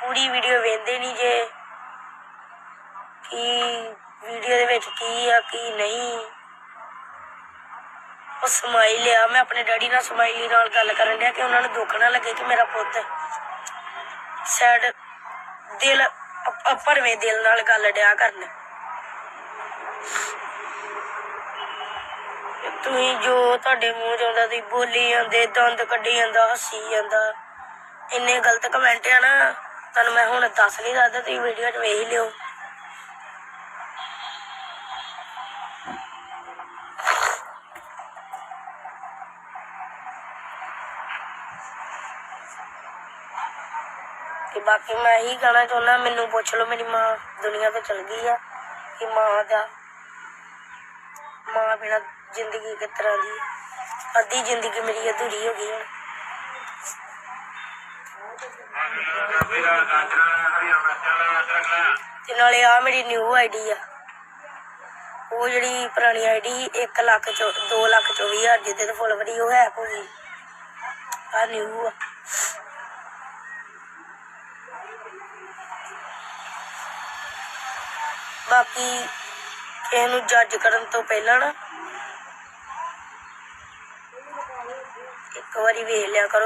ਪੂਰੀ video ਵੇਖਦੇ ਨਹੀਂ ਜੇ। ਕਿ ਵੀਡੀਓ ਦੇ ਵਿੱਚ ਕੀ ਆ, ਕੀ ਨਹੀਂ। ਉਹ ਸਮਾਈਲ ਆ, ਮੈਂ ਆਪਣੇ ਡੈਡੀ ਨਾਲ ਸਮਾਈਲੀ ਨਾਲ ਗੱਲ ਕਰਨ ਡਿਆ ਕਿ ਉਹਨਾਂ ਨੂੰ ਦੁੱਖ ਨਾ ਲੱਗੇ ਕਿ ਮੇਰਾ ਪੁੱਤ ਸੈਡ ਦਿਲ, ਭਰਵੇਂ ਦਿਲ ਨਾਲ ਗੱਲ ਡਿਆ ਕਰਨ। ਤੁਸੀਂ ਜੋ ਤੁਹਾਡੇ ਮੂੰਹ ਚ ਆਉਂਦਾ, ਤੁਸੀਂ ਬੋਲੀ ਜਾਂਦੇ, ਦੰਦ ਕੱਢੀ ਜਾਂਦਾ, ਹੱਸੀ ਜਾਂਦਾ। ਇੰਨੇ ਗਲਤ ਕਮੈਂਟ ਆ ਨਾ। ਤੁਹਾਨੂੰ ਮੈਂ ਹੁਣ ਦੱਸ ਨਹੀਂ ਸਕਦਾ, ਤੁਸੀਂ ਵੀਡੀਓ 'ਚ ਵੇਖ ਲਿਓ। ਤੇ ਬਾਕੀ ਮੈਂ ਇਹੀ ਕਹਿਣਾ ਚਾਹੁੰਦਾ, ਮੈਨੂੰ ਪੁੱਛ ਲਓ, ਮੇਰੀ ਮਾਂ ਦੁਨੀਆ ਤੋਂ ਚਲ ਗਈ ਆ, ਕਿ ਮਾਂ ਦਾ ਮਾਂ ਬਿਨਾ ਜ਼ਿੰਦਗੀ ਕਿਸ ਤਰ੍ਹਾਂ ਦੀ ਅੱਧੀ ਜ਼ਿੰਦਗੀ ਮੇਰੀ ਅਧੂਰੀ ਹੋ ਗਈ ਹੁਣ। ਤੇ ਨਾਲੇ ਆ ਮੇਰੀ ਨਿਊ ਆਈਡੀ ਆ। ਉਹ ਜਿਹੜੀ ਪੁਰਾਣੀ ਆਈਡੀ 1 ਲੱਖ 2 ਲੱਖ 24 ਹਜ਼ਾਰ ਜਿਹਦੇ ਤੇ ਫੋਲੋਵਰ ਉਹ ਹੈ ਕੋਈ ਆ ਨਿਊ ਆ। ਬਾਕੀ ਕਿਸੇ ਨੂੰ ਜੱਜ ਕਰਨ ਤੋਂ ਪਹਿਲਾਂ ਨਾ ਇੱਕ ਵਾਰੀ ਵੇਖ ਲਿਆ ਕਰੋ।